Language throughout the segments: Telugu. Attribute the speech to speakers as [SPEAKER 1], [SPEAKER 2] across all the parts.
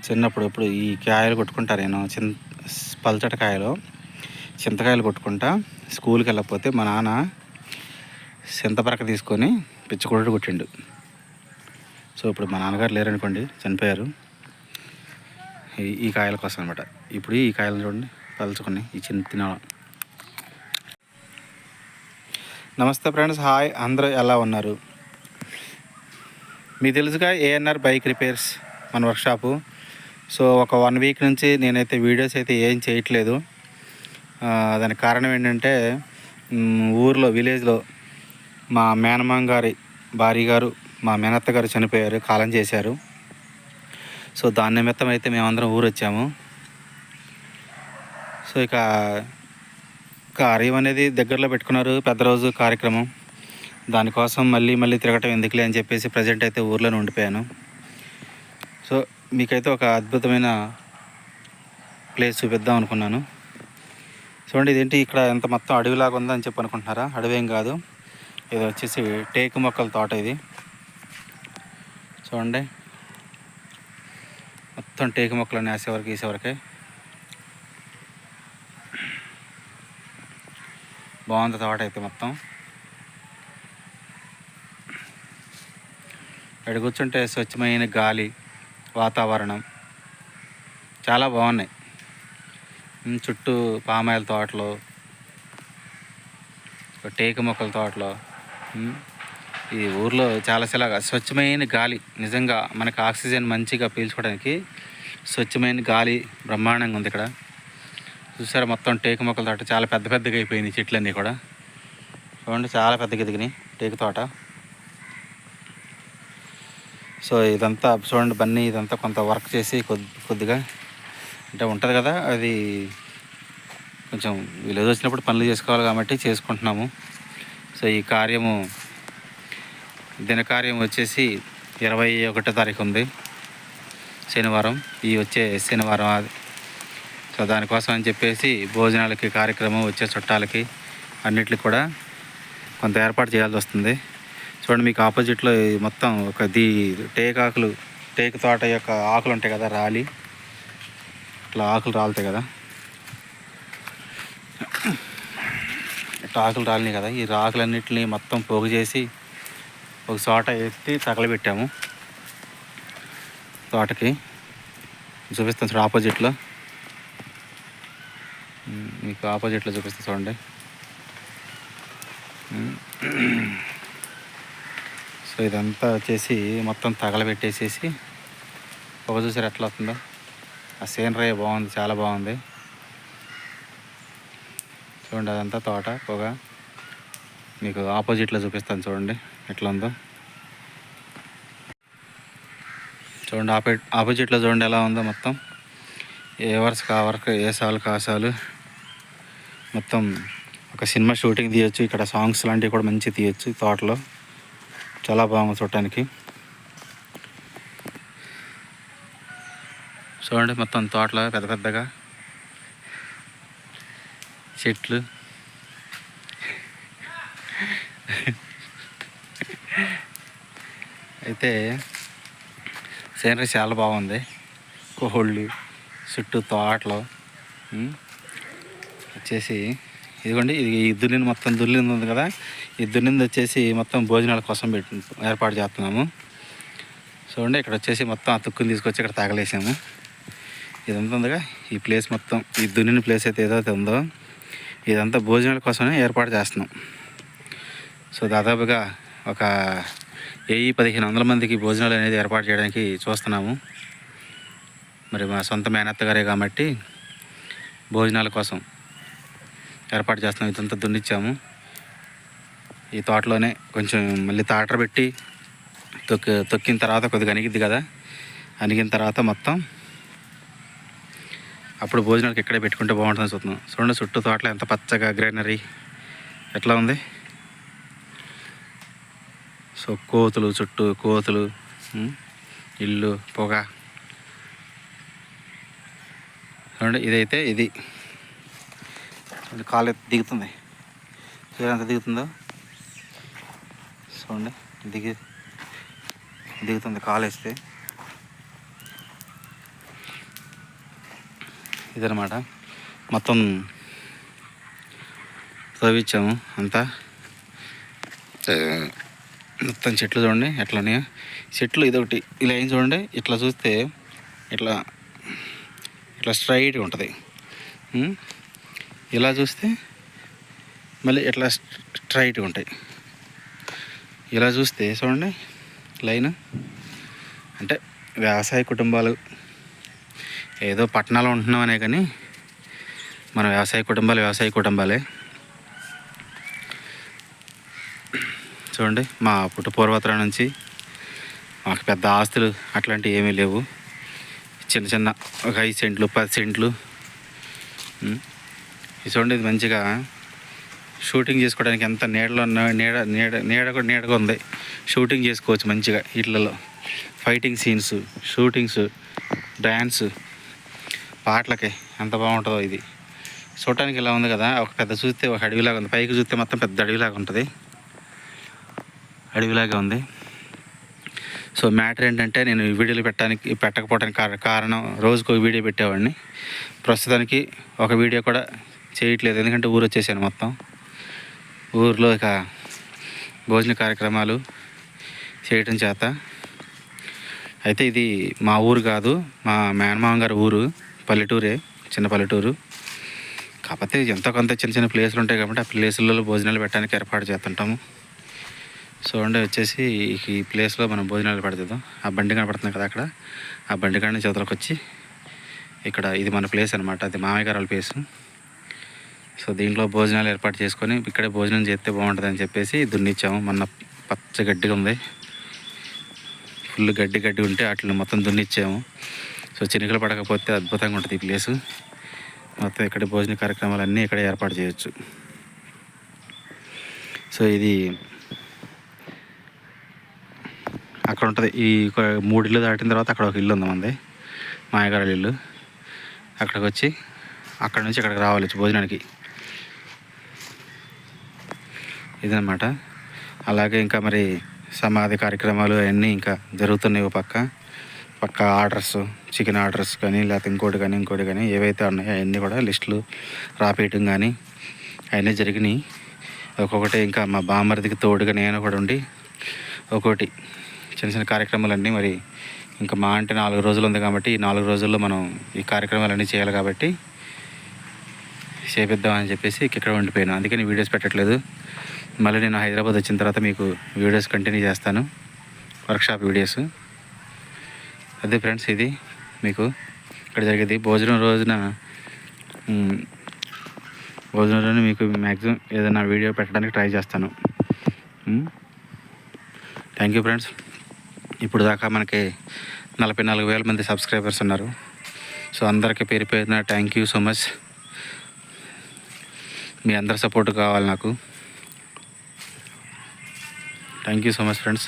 [SPEAKER 1] చిన్నప్పుడు ఇప్పుడు ఈ కాయలు కొట్టుకుంటా నేను చిన్ పల్చట కాయలు చింతకాయలు కొట్టుకుంటా స్కూల్కి వెళ్ళకపోతే మా నాన్న చింతపరక తీసుకొని పిచ్చకొడు కొట్టిండు. సో ఇప్పుడు మా నాన్నగారు లేరనుకోండి చనిపోయారు. ఈ- కాయల కోసం అనమాట ఇప్పుడు ఈ కాయలు చూడండి పలుచుకొని ఈ చిన్న తినడం నమస్తే ఫ్రెండ్స్ హాయ్ అందరూ ఎలా ఉన్నారు? మీకు తెలుసుగా ఏఎన్ఆర్ బైక్ రిపేర్స్ మన వర్క్షాపు సో ఒక వన్ వీక్ నుంచి నేనైతే వీడియోస్ అయితే ఏం చేయట్లేదు. దానికి కారణం ఏంటంటే ఊర్లో విలేజ్లో మా మేనమామ గారి భార్య గారు మా మేనత్త గారు చనిపోయారు కాలం చేశారు. సో దాని నిమిత్తం అయితే మేమందరం ఊరు వచ్చాము సో ఇక కార్యం అనేది దగ్గరలో పెట్టుకున్నారు పెద్ద రోజు కార్యక్రమం. దానికోసం మళ్ళీ మళ్ళీ తిరగటం ఎందుకులే అని చెప్పేసి ప్రజెంట్ అయితే ఊర్లోనే ఉండిపోయాను. మీకైతే ఒక అద్భుతమైన ప్లేస్ చూపిద్దాం అనుకున్నాను. చూడండి ఇదేంటి? ఇక్కడ ఎంత మొత్తం అడవిలాగా ఉందని చెప్పి అనుకుంటున్నారా? అడవి ఏం కాదు. ఇది వచ్చేసి టేకు మొక్కల తోట ఇది. చూడండి. మొత్తం టేకు మొక్కలు వేసేవరకు వేసేవరకే బాగుంది తోట అయితే మొత్తం. ఇక్కడ కూర్చుంటే స్వచ్ఛమైన గాలి. వాతావరణం. చాలా బాగున్నాయి. చుట్టూ పామాయిల తోటలు టేకు మొక్కల తోటలు ఈ ఊర్లో చాలా చాలా స్వచ్ఛమైన గాలి నిజంగా మనకు ఆక్సిజన్ మంచిగా పీల్చుకోవడానికి స్వచ్ఛమైన గాలి బ్రహ్మాండంగా ఉంది ఇక్కడ. చూసారా మొత్తం టేకు మొక్కల తోట చాలా పెద్ద పెద్దగా అయిపోయింది చెట్లన్నీ కూడా. చూడండి చాలా పెద్దగా ఎదిగినాయి టేకు తోట. సో ఇదంతా చూడండి బన్నీ ఇదంతా కొంత వర్క్ చేసి కొద్ది కొద్దిగా అంటే ఉంటుంది కదా అది కొంచెం విలేజ్ వచ్చినప్పుడు పనులు చేసుకోవాలి కాబట్టి చేసుకుంటున్నాము. సో ఈ కార్యము దినకార్యం వచ్చేసి ఇరవై ఒకటో తారీఖు ఉంది శనివారం. ఈ వచ్చే శనివారం అది సో దానికోసం అని చెప్పేసి భోజనాలకి కార్యక్రమం వచ్చే చుట్టాలకి అన్నిటికి కూడా కొంత ఏర్పాటు చేయాల్సి వస్తుంది. చూడండి మీకు ఆపోజిట్లో మొత్తం ఒక దీ టేక్ టేకు తోట యొక్క ఆకులు ఉంటాయి కదా రాలి. ఇట్లా ఆకులు రాలుతాయి కదా. ఇట్లా ఆకులు రాలినాయి కదా. ఈ ఆకులన్నిటిని మొత్తం పోగు చేసి ఒక చోట ఎత్తి తగలబెట్టాము. తోటకి. చూపిస్తాను చూడు ఆపోజిట్లో. మీకు ఆపోజిట్లో చూపిస్తాను చూడండి. సో ఇదంతా వచ్చేసి మొత్తం తగలబెట్టేసేసి పొగ చూసారు ఎట్లా వస్తుందో? ఆ సీనరీ బాగుంది చాలా బాగుంది. చూడండి అదంతా తోట పొగ. మీకు ఆపోజిట్లో చూపిస్తాను చూడండి ఎట్లా ఉందో. చూడండి ఆపో ఆపోజిట్లో చూడండి ఎలా ఉందో మొత్తం. ఏ వర్స్ కా వర్క్ ఏ సాలు కాసాలు మొత్తం ఒక సినిమా షూటింగ్ తీయొచ్చు ఇక్కడ సాంగ్స్ లాంటివి కూడా మంచి తీయొచ్చు తోటలో. చాలా బాగుంది చూడటానికి. చూడండి మొత్తం తోటలో పెద్ద పెద్దగా. చెట్లు. అయితే సీనరీ చాలా బాగుంది. కోళ్ళు చుట్టూ తోటలు. వచ్చేసి ఇదిగోండి ఇది ఈ మొత్తం దుల్లింది ఉంది కదా. ఈ దున్నింది వచ్చేసి మొత్తం భోజనాల కోసం పెట్టు ఏర్పాటు చేస్తున్నాము. చూడండి ఇక్కడ వచ్చేసి మొత్తం ఆ తుక్కుని తీసుకొచ్చి ఇక్కడ తగలేసాము. ఇదంతా ఉందిగా ఈ ప్లేస్ మొత్తం ఈ దున్నిన ప్లేస్ అయితే ఏదైతే ఉందో ఇదంతా భోజనాల కోసమే ఏర్పాటు చేస్తున్నాం. సో దాదాపుగా ఒక వెయ్యి పదిహేను వందల మందికి భోజనాలు అనేది ఏర్పాటు చేయడానికి చూస్తున్నాము. మరి మా సొంత మేనత్త గారే కాబట్టి భోజనాల కోసం ఏర్పాటు చేస్తున్నాం. ఇదంతా దున్నిచ్చాము. ఈ తోటలోనే కొంచెం మళ్ళీ తాటర పెట్టి తొక్కి తొక్కిన తర్వాత కొద్దిగా అణిగిద్ది కదా. అణిగిన తర్వాత మొత్తం అప్పుడు భోజనాలకు ఇక్కడే పెట్టుకుంటే బాగుంటుందని చూస్తున్నాం. చూడండి చుట్టూ తోటలో ఎంత పచ్చగా గ్రీనరీ ఎట్లా ఉంది. సో కోతులు చుట్టూ కోతులు ఇల్లు పొగ. చూడండి ఇదైతే ఇది. కాలు దిగుతుంది? చూడంత ఎంత దిగుతుందో. చూడండి. దిగి దిగుతుంది కాలు వేస్తే. ఇదనమాట మొత్తం తవ్వించాము అంతా. మొత్తం చెట్లు చూడండి ఎట్లా చెట్లు ఇదొకటి. ఇలా ఏం చూడండి ఇట్లా చూస్తే ఇట్లా ఇట్లా స్ట్రైట్గా ఉంటుంది. ఇలా చూస్తే మళ్ళీ ఇట్లా స్ట్రైట్గా ఉంటాయి. ఇలా చూస్తే చూడండి లైన్. అంటే వ్యవసాయ కుటుంబాలు ఏదో పట్టణాలు ఉంటున్నామనే కానీ మన వ్యవసాయ కుటుంబాలు వ్యవసాయ కుటుంబాలే. చూడండి మా పుట్టు నుంచి మాకు పెద్ద ఆస్తులు అట్లాంటివి ఏమీ లేవు. చిన్న చిన్న ఒక ఐదు సెంట్లు పది సెంట్లు. చూడండి ఇది మంచిగా షూటింగ్ చేసుకోవడానికి ఎంత నీడలో నీడ నీడ నీడ కూడా నీడగా ఉంది. షూటింగ్ చేసుకోవచ్చు మంచిగా ఇళ్ళలో ఫైటింగ్ సీన్స్ షూటింగ్స్ డ్యాన్స్ పాటలకి ఎంత బాగుంటుందో ఇది. చూడటానికి ఇలా ఉంది కదా ఒక పెద్ద చూస్తే ఒక అడవిలాగా ఉంది. పైకి చూస్తే మొత్తం పెద్ద అడవిలాగా ఉంటుంది. అడవిలాగా ఉంది. సో మ్యాటర్ ఏంటంటే నేను ఈ వీడియోలు పెట్టడానికి పెట్టకపోవడానికి కారణం రోజుకు ఒక వీడియో పెట్టేవాడిని. ప్రస్తుతానికి ఒక వీడియో కూడా చేయట్లేదు. ఎందుకంటే ఊరు వచ్చేసాను మొత్తం. ఊర్లో ఇక భోజన కార్యక్రమాలు చేయటం చేత. అయితే ఇది మా ఊరు కాదు మా మేనమామ గారి ఊరు పల్లెటూరే చిన్న పల్లెటూరు. కాకపోతే ఎంతో కొంత చిన్న చిన్న ప్లేసులు ఉంటాయి కాబట్టి ఆ ప్లేసులలో భోజనాలు పెట్టడానికి ఏర్పాటు చేస్తుంటాము. సో అంటే వచ్చేసి ఈ ప్లేస్లో మనం భోజనాలు పెడతాం. ఆ బండి కనపడుతుంది కదా అక్కడ. ఆ బండి కాడ నుంచి వచ్చి ఇక్కడ ఇది మన ప్లేస్ అనమాట అది మామయ్య గారు వాళ్ళ ప్లేస్. సో దీంట్లో భోజనాలు ఏర్పాటు చేసుకొని ఇక్కడే భోజనం చేస్తే బాగుంటుంది అని చెప్పేసి దున్నిచ్చాము. మొన్న పచ్చ గడ్డిగా ఉంది. ఫుల్ గడ్డి గడ్డి ఉంటే వాటిని మొత్తం దున్నిచ్చాము. సో చినుకలు పడకపోతే అద్భుతంగా ఉంటుంది ఈ ప్లేసు. మొత్తం ఇక్కడ భోజన కార్యక్రమాలు అన్నీ ఇక్కడ ఏర్పాటు చేయొచ్చు. సో ఇది అక్కడ ఉంటుంది. ఈ ఒక మూడు ఇల్లు దాటిన తర్వాత అక్కడ ఒక ఇల్లు ఉంది మంది మాయగారి ఇల్లు. అక్కడికి వచ్చి అక్కడ నుంచి అక్కడికి రావాలి భోజనానికి. ఇదనమాట అలాగే ఇంకా మరి సమాధి కార్యక్రమాలు అవన్నీ ఇంకా జరుగుతున్నాయి ఒక పక్క. పక్క ఆర్డర్స్ చికెన్ ఆర్డర్స్ కానీ లేకపోతే ఇంకోటి కానీ ఇంకోటి కానీ ఏవైతే ఉన్నాయో అవన్నీ కూడా లిస్టులు రాపేయటం కానీ అవన్నీ జరిగినాయి. ఒక్కొక్కటి ఇంకా మా బామ్మరిదికి తోడుగా నేను కూడా ఉండి ఒక్కొక్కటి చిన్న చిన్న కార్యక్రమాలన్నీ మరి ఇంకా మా అంటే నాలుగు రోజులు ఉంది కాబట్టి ఈ నాలుగు రోజుల్లో మనం ఈ కార్యక్రమాలన్నీ చేయాలి కాబట్టి చేపిద్దామని చెప్పేసి ఇక్కడ ఉండిపోయాను. అందుకని వీడియోస్ పెట్టట్లేదు. మళ్ళీ నేను హైదరాబాద్ వచ్చిన తర్వాత మీకు వీడియోస్ కంటిన్యూ చేస్తాను. Workshop videos. అదే ఫ్రెండ్స్ ఇది మీకు ఇక్కడ జరిగేది. భోజనం రోజున భోజనం రోజున మీకు మ్యాక్సిమం ఏదైనా వీడియో పెట్టడానికి ట్రై చేస్తాను. Thank you friends. ఇప్పుడు దాకా మనకి నలభై నాలుగు వేల మంది సబ్స్క్రైబర్స్ ఉన్నారు. సో అందరికీ పేరు పేరున థ్యాంక్ యూ సో మచ్. మీ అందరి సపోర్ట్ కావాలి నాకు. Thank you so much friends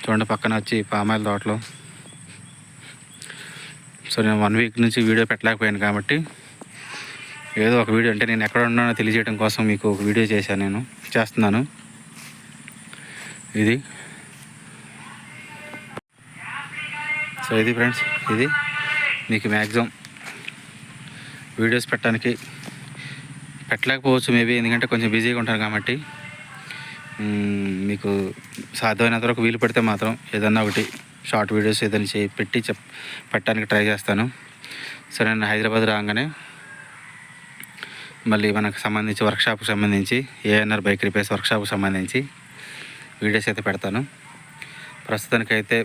[SPEAKER 1] చూడండి పక్కన వచ్చి పామాయిల తోటలో. సో నేను వన్ వీక్ నుంచి వీడియో పెట్టలేకపోయాను కాబట్టి ఏదో ఒక వీడియో అంటే నేను ఎక్కడ ఉన్నానో తెలియజేయడం కోసం మీకు ఒక వీడియో చేశాను నేను. చేస్తున్నాను. ఇది. సో ఇది ఫ్రెండ్స్ ఇది మీకు మ్యాక్సిమం వీడియోస్ పెట్టడానికి పెట్టలేకపోవచ్చు మేబీ ఎందుకంటే కొంచెం బిజీగా ఉంటాను కాబట్టి. Hmm. మీకు సాధ్యమైనంత వరకు వీలు పెడితే మాత్రం ఏదన్నా ఒకటి షార్ట్ వీడియోస్ ఏదైనా చేయి పెట్టి చెప్ పెట్టడానికి ట్రై చేస్తాను. సో నేను హైదరాబాద్ రాగానే మళ్ళీ మనకు సంబంధించి వర్క్షాప్కి సంబంధించి ఏఎన్ఆర్ బైక్ రిపేర్స్ వర్క్షాప్కి సంబంధించి వీడియోస్ అయితే పెడతాను. ప్రస్తుతానికైతే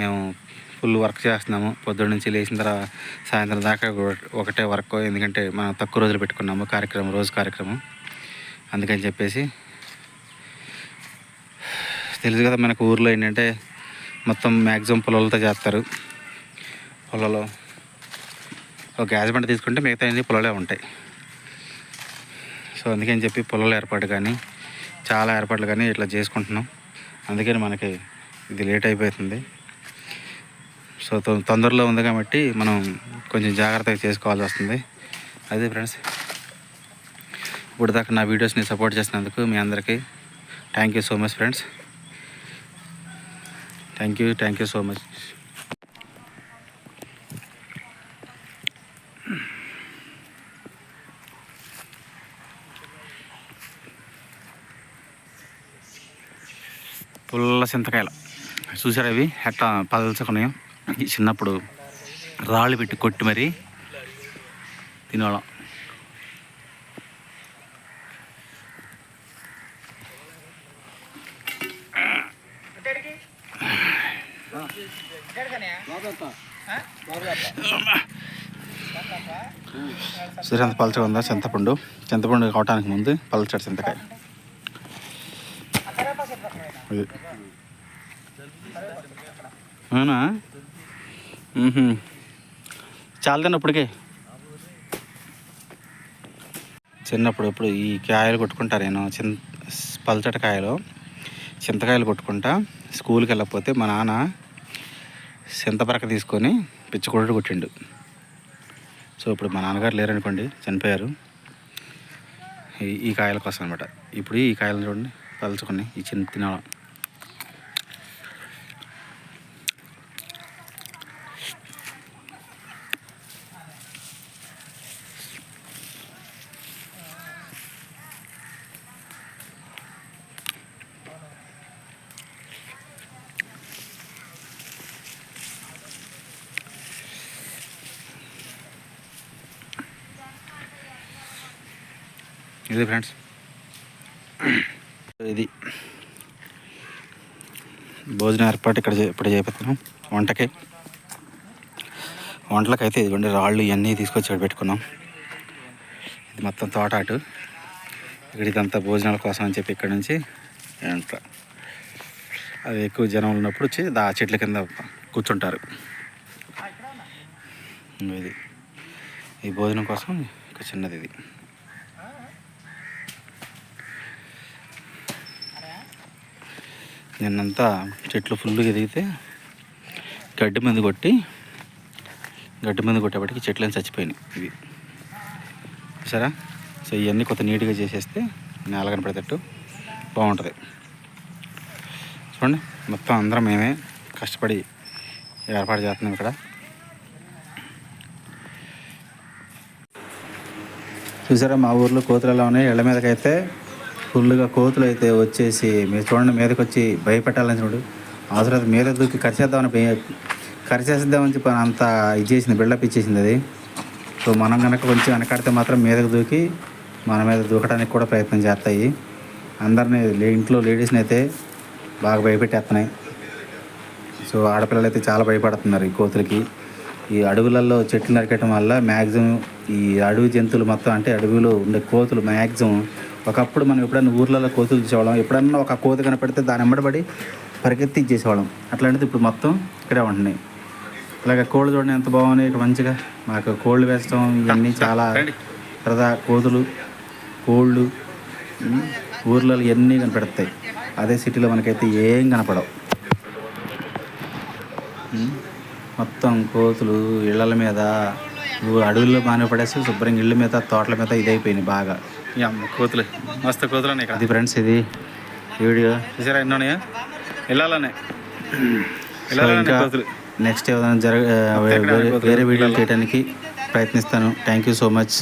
[SPEAKER 1] మేము ఫుల్ వర్క్ చేస్తున్నాము. పొద్దున్న నుంచి లేచిన తర్వాత సాయంత్రం దాకా ఒకటే వర్క్ ఎందుకంటే మనం తక్కువ రోజులు పెట్టుకున్నాము. కార్యక్రమం రోజు కార్యక్రమం. అందుకని చెప్పేసి తెలుసు కదా మనకు ఊర్లో ఏంటంటే మొత్తం మ్యాక్సిమం పొలాలతో చేస్తారు. పొలాలు ఒక గ్యాస్ బండ తీసుకుంటే మిగతా అన్ని పొలాలే ఉంటాయి. సో అందుకని చెప్పి పొలాల ఏర్పాటు కానీ చాలా ఏర్పాట్లు కానీ ఇట్లా చేసుకుంటున్నాం. అందుకని మనకి ఇది లేట్ అయిపోతుంది. సో తొందరలో ఉంది కాబట్టి మనం కొంచెం జాగ్రత్తగా చేసుకోవాల్సి వస్తుంది. అదే ఫ్రెండ్స్ ఇప్పుడు దాకా నా వీడియోస్ని సపోర్ట్ చేసినందుకు మీ అందరికీ thank you so much friends thank you thank you so much పుల్ల చింతకాయలు. చూసారు అవి ఎట్లా పదల్చుకున్నాయో చిన్నప్పుడు రాళ్ళు పెట్టి కొట్టి మరీ తినడం శ్రీరంత పలచగా ఉందా? చింతపండు. చింతపండు కావటానికి ముందు పలచాడు చింతకాయ. అవునా? చాలా తిన్నప్పటికే చిన్నప్పుడు ఇప్పుడు ఈ కాయలు కొట్టుకుంటారు నేను. చిన్ పలచటి కాయలు. చింతకాయలు కొట్టుకుంటా. స్కూల్కి వెళ్ళకపోతే మా నాన్న చింతపరక తీసుకొని పిచ్చికొడు కొట్టిండు. సో ఇప్పుడు మా నాన్నగారు లేరనుకోండి చనిపోయారు. ఈ కాయల కోసం అనమాట ఇప్పుడు ఈ కాయలను చూడండి తలుచుకొని ఈ చిన్న తినాలి. ఇది ఫ్రెండ్స్. ఇది భోజనం ఏర్పాటు ఇక్కడ ఇప్పుడు చేపిస్తున్నాం. వంటకి. వంటలకైతే ఇదిగోండి రాళ్ళు ఇవన్నీ తీసుకొచ్చి ఇక్కడ పెట్టుకున్నాం. ఇది మొత్తం తోట అటు. ఇక్కడ ఇదంతా భోజనాల కోసం అని చెప్పి ఇక్కడ నుంచి ఎంత అది ఎక్కువ జనం ఉన్నప్పుడు వచ్చి ఆ చెట్ల కింద కూర్చుంటారు. ఇది. ఈ భోజనం కోసం ఒక చిన్నది ఇది. నిన్నంతా చెట్లు ఫుల్గా ఎదిగితే గడ్డి మీద కొట్టి గడ్డి మీద కొట్టేపటికి చెట్లు అని చచ్చిపోయినాయి ఇవి. సరే సో ఇవన్నీ కొత్త నీట్గా చేసేస్తే నేల కనపడేటట్టు బాగుంటుంది. చూడండి మొత్తం అందరం మేమే కష్టపడి ఏర్పాటు చేస్తున్నాం ఇక్కడ. చూసారా మా ఊర్లో కోతులు ఎలా ఉన్నాయి? ఇళ్ళ మీదకైతే ఫుల్గా కోతులు అయితే వచ్చేసి మీరు చూడండి మీదకి వచ్చి భయపెట్టాలని చూడు. అవసరం మీద దూకి కరిచేద్దామని కరిచేసేద్దామని చెప్పి అంత ఇది చేసింది బిల్డప్ ఇచ్చేసింది అది. సో మనం కనుక కొంచెం వెనకాడితే మాత్రం మీదకు దూకి మన మీద దూకడానికి కూడా ప్రయత్నం చేస్తాయి. అందరినీ లే- ఇంట్లో లేడీస్ని అయితే బాగా భయపెట్టేస్తున్నాయి. సో ఆడపిల్లలు అయితే చాలా భయపడుతున్నారు ఈ కోతులకి. ఈ అడవులలో చెట్లు నరకటం వల్ల మ్యాక్సిమం ఈ అడవి జంతువులు మొత్తం అంటే అడవిలో ఉండే కోతులు మ్యాక్సిమం ఒకప్పుడు మనం ఎప్పుడైనా ఊర్లలో కోతులు చూసేవాళ్ళం. ఎప్పుడన్నా ఒక కోతి కనపడితే దాని ఎమ్మడబడి పరిగెత్తి ఇచ్చేసేవాళ్ళం అట్లాంటిది ఇప్పుడు మొత్తం ఇక్కడే ఉంటున్నాయి. అలాగే కోళ్ళు చూడండి ఎంత బాగున్నాయి ఇక్కడ మంచిగా మాకు కోళ్ళు వేస్తాం. ఇవన్నీ చాలా సరదా కోతులు కోళ్ళు ఊర్లలో ఇవన్నీ కనపడతాయి. అదే సిటీలో మనకైతే ఏం కనపడవు. మొత్తం కోతులు ఇళ్ళల మీద అడవుల్లో బాగానే పడేసి శుభ్రంగా ఇళ్ళ మీద తోటల మీద ఇదైపోయినాయి బాగా. కోతులు. మస్తు కోతులు ఉన్నాయి అది ఫ్రెండ్స్ ఇది వీడియో. చూసారా ఎన్ని వెళ్ళాలనే ఇంకా నెక్స్ట్ ఏదైనా జరగ వేరే వేరే వీడియోలు చేయడానికి ప్రయత్నిస్తాను. Thank you so much